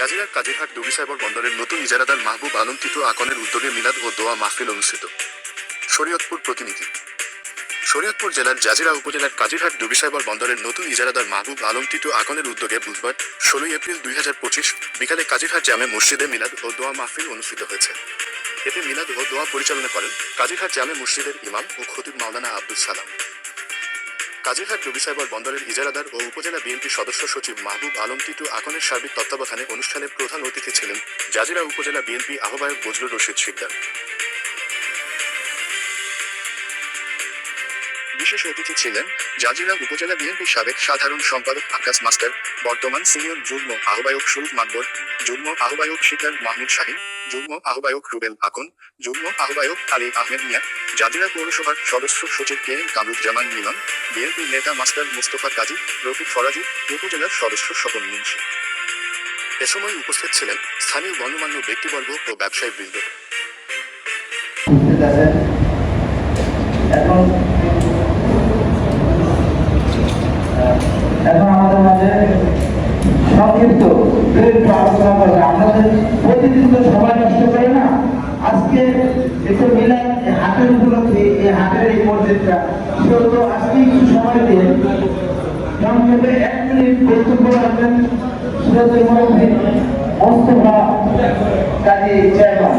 জাজিরার কাজিরহাট দুবি সাইবর বন্দরের নতুন ইজারাদার মাহবুব আলম তিতু আকনের উদ্যোগে মিলাদ ও দোয়া মাহফিল অনুষ্ঠিত। শরীয়তপুর প্রতিনিধি। শরীয়তপুর জেলার জাজিরা উপজেলার কাজিরহাট দুবি সাইবর বন্দরের নতুন ইজারাদার মাহবুব আলম তিতু আকনের উদ্যোগে বুধবার ষোলোই এপ্রিল দুই হাজার পঁচিশ বিকালে কাজিরহাট জামে মসজিদে মিলাদ ও দোয়া মাহফিল অনুষ্ঠিত হয়েছে। এতে মিলাদ ও দোয়া পরিচালনা করেন কাজিরহাট জামে মসজিদের ইমাম ও খতিব মাওলানা আব্দুল সালাম। কাজিরহাট রবি সাইবর বন্দরের ইজারাদার ও উপজেলা বিএনপি সদস্য সচিব মাহবুব আলম টিটু আকনের সার্বিক তত্ত্বাবধানে অনুষ্ঠানে প্রধান অতিথি ছিলেন জাজিরা উপজেলা বিএনপি আহ্বায়ক বজলুর রশিদ শিকদার। বিশেষ অতিথি ছিলেন জাজিরা উপজেলা বিএনপি সাবেক সাধারণ সম্পাদক আকাশ মাস্টার, বর্তমান সিনিয়র যুগ্ম আহ্বায়ক শরীফ মাকবর, যুগ্ম আহ্বায়ক শিকার মাহমুদ শাহিন যুগ্ম আহ্বায়ক রুবেল আকন, যুগ্ম আহ্বায়ক আলী আহমেদ মিয়া, জাজিরা পৌরসভার সদস্য সচিব K M Kamruzzaman Milon BNP নেতা মাস্টার মুস্তফা কাজী, রফিক ফরাজি, উপজেলার সদস্য স্বপন মুন্সি এ সময় উপস্থিত ছিলেন স্থানীয় গণ্যমান্য ব্যক্তিবর্গ ও ব্যবসায়ী বৃন্দ এখন আহ, এখন আমাদের মাঝে সংক্ষিপ্ত আলোচনা করবে আমাদের প্রতিদিন তো সময় নষ্ট করে না। আজকে একটু মিলান হাটের উপলক্ষে এই হাটের এই মসজিদটা সেগুলো আজকে একটু সময় দিয়ে সংক্ষেপে এক মিনিট বক্তব্য রাখবেন। মুরব্বী মোস্তফা কাজী চেয়ারম্যান